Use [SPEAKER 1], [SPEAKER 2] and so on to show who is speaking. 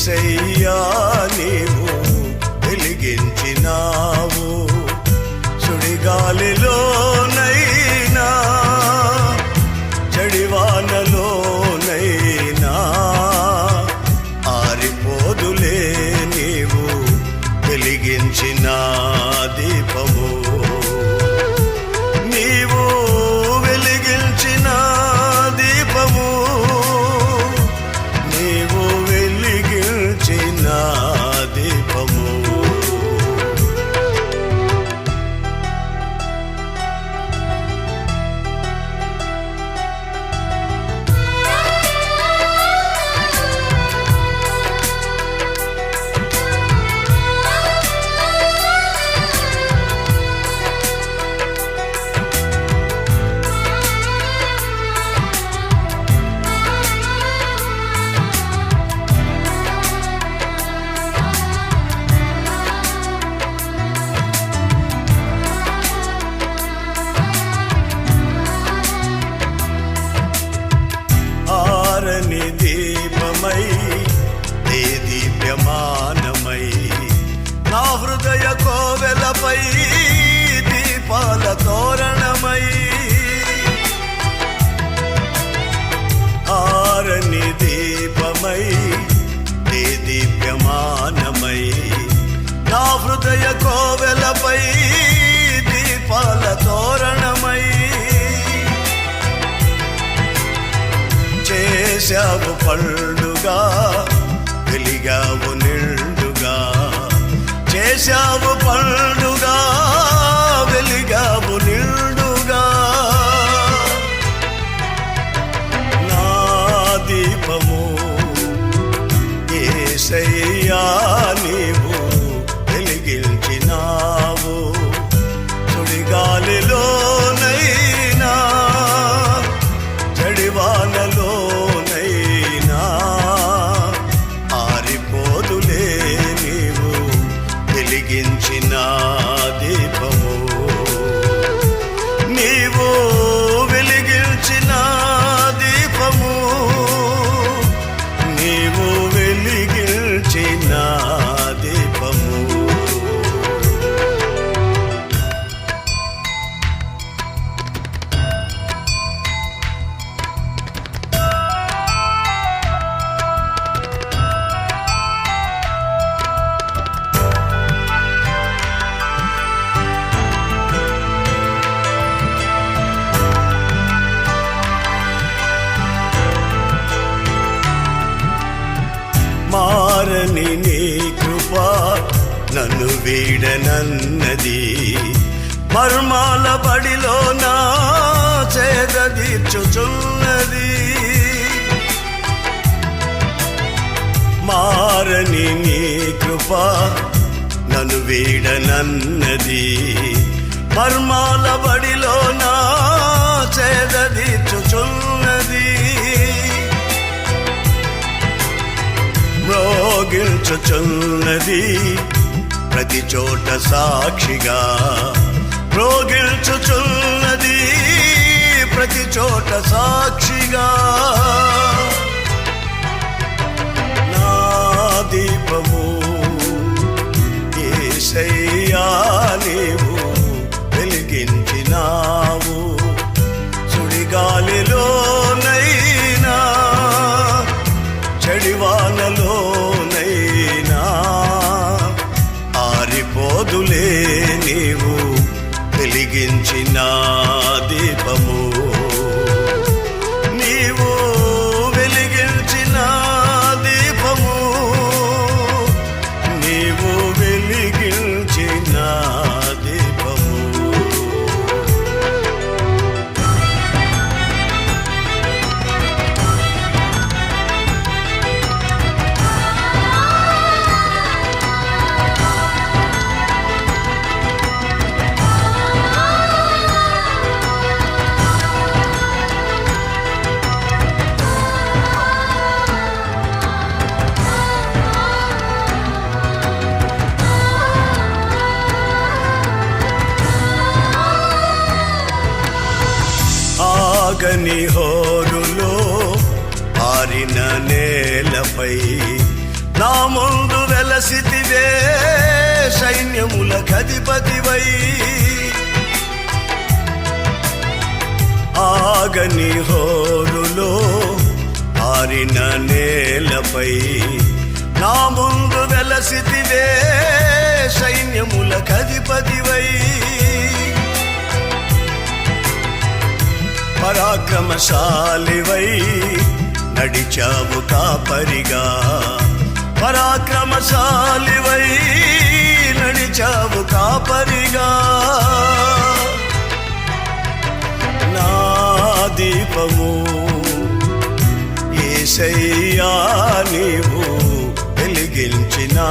[SPEAKER 1] ఏసయ్యా నీ హృదయ కోవెలపై దీపాల తోరణమై చేశావు పండుగా వెలిగావు నిండుగా. చేశావు పండుగా వెలిగావు నిండుగా. నా దీపము ఏసయ్యా నన్ను వీడనన్నది మర్మాల బడిలో నా చేదీర్చుచున్నది మారని నీ కృప నన్ను వీడనన్నది మర్మాల బడిలో నా చేదీర్చుచున్నది మ్రోగిల్చుచున్నది ప్రతి చోట సాక్షిగా రోగిల్చుచున్నది ప్రతి చోట సాక్షిగా. నా దీపము ఏసయ్యా నీవు వెలిగించినావు. సుడిగాలిలోనైనా చెడివానలో ఆగని హోరులో ఆరిన నేలపై నా ముందు వెలసితివే సైన్యముల కధిపతివై ఆగని హోరులో ఆరిన నేలపై నా ముందు వెలసితివే సైన్యముల పరాక్రమశాలివై నడిచావు కాపరిగా. పరాక్రమశాలివై నడిచావు కాపరిగా. నా దీపము ఏసయ్యా నీవు వెలిగించినా.